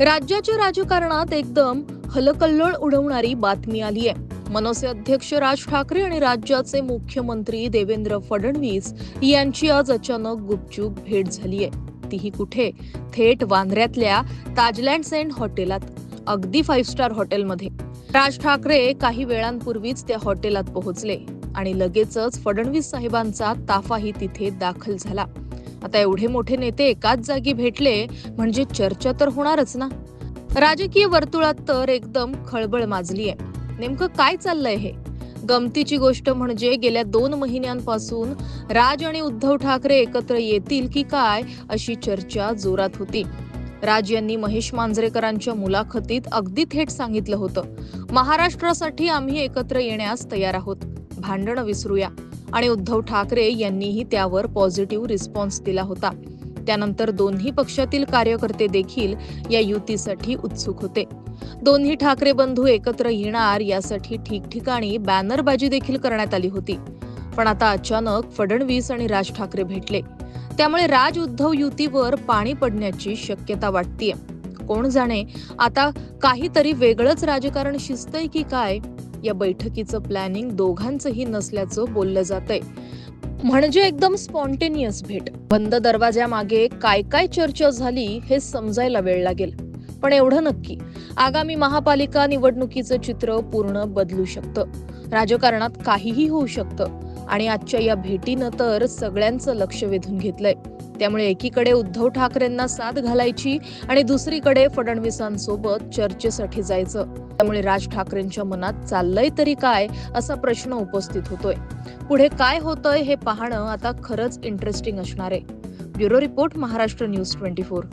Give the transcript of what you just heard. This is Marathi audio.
राज्याच्या राजकारणात एकदम हलकल्लोळ उडवणारी बातमी आली आहे. मनसे अध्यक्ष राज ठाकरे आणि राज्याचे मुख्यमंत्री देवेंद्र फडणवीस यांची आज अचानक गुपचूप भेट झाली आहे. तीही कुठे? थेट वांद्र्यातल्या ताजलँड सेंड हॉटेलात अगदी फाईव्ह स्टार हॉटेलमध्ये. राज ठाकरे काही वेळांपूर्वीच त्या हॉटेलात पोहोचले आणि लगेचच फडणवीस साहेबांचा ताफाही तिथे दाखल झाला. आता एवढे मोठे नेते एकाच जागी भेटले म्हणजे चर्चा तर होणारच ना. राजकीय वर्तुळात तर एकदम खळबळ माजली आहे नेमकं काय चाललंय हे? गमतीची गोष्ट म्हणजे गेल्या दोन महिन्यांपासून राज आणि उद्धव ठाकरे एकत्र येतील की काय अशी चर्चा जोरात होती. राज यांनी महेश मांजरेकरांच्या मुलाखतीत अगदी थेट सांगितलं होतं. महाराष्ट्रासाठी आम्ही एकत्र येण्यास तयार आहोत. भांडणं विसरूया. आणि उद्धव ठाकरे यांनीही त्यावर पॉझिटिव्ह रिस्पॉन्स दिला होता. त्यानंतर दोन्ही पक्षातील कार्यकर्ते देखील या युतीसाठी उत्सुक होते. दोन्ही ठाकरे बंधू एकत्र येणार यासाठी ठिकठिकाणी बॅनरबाजी देखील करण्यात आली होती. पण आता अचानक फडणवीस आणि राज ठाकरे भेटले. त्यामुळे राज उद्धव युतीवर पाणी पडण्याची शक्यता वाटतीये. कोण जाणे आता काहीतरी वेगळंच राजकारण शिस्तय की काय? या बैठकीचं प्लॅनिंग दोघांचंही नसल्याचं बोललं जातंय. म्हणजे एकदम स्पॉन्टेनियस भेट. बंद दरवाज्यामागे काय काय चर्चा झाली हे समजायला वेळ लागेल. पण एवढं नक्की आगामी महापालिका निवडणुकीचं चित्र पूर्ण बदलू शकतं. राजकारणात काहीही होऊ शकतं. आणि आजच्या या भेटीनं तर सगळ्यांचं लक्ष वेधून घेतलंय. त्यामुळे एकीकडे उद्धव ठाकरेंना साथ घालायची आणि दुसरीकडे फडणवीसांसोबत चर्चेसाठी जायचं. त्यामुळे राज ठाकरेंच्या मनात चाललंय तरी काय असा प्रश्न उपस्थित होतोय. पुढे काय होतंय हे पाहणं आता खरंच इंटरेस्टिंग असणार आहे. Bureau report Maharashtra news twenty four.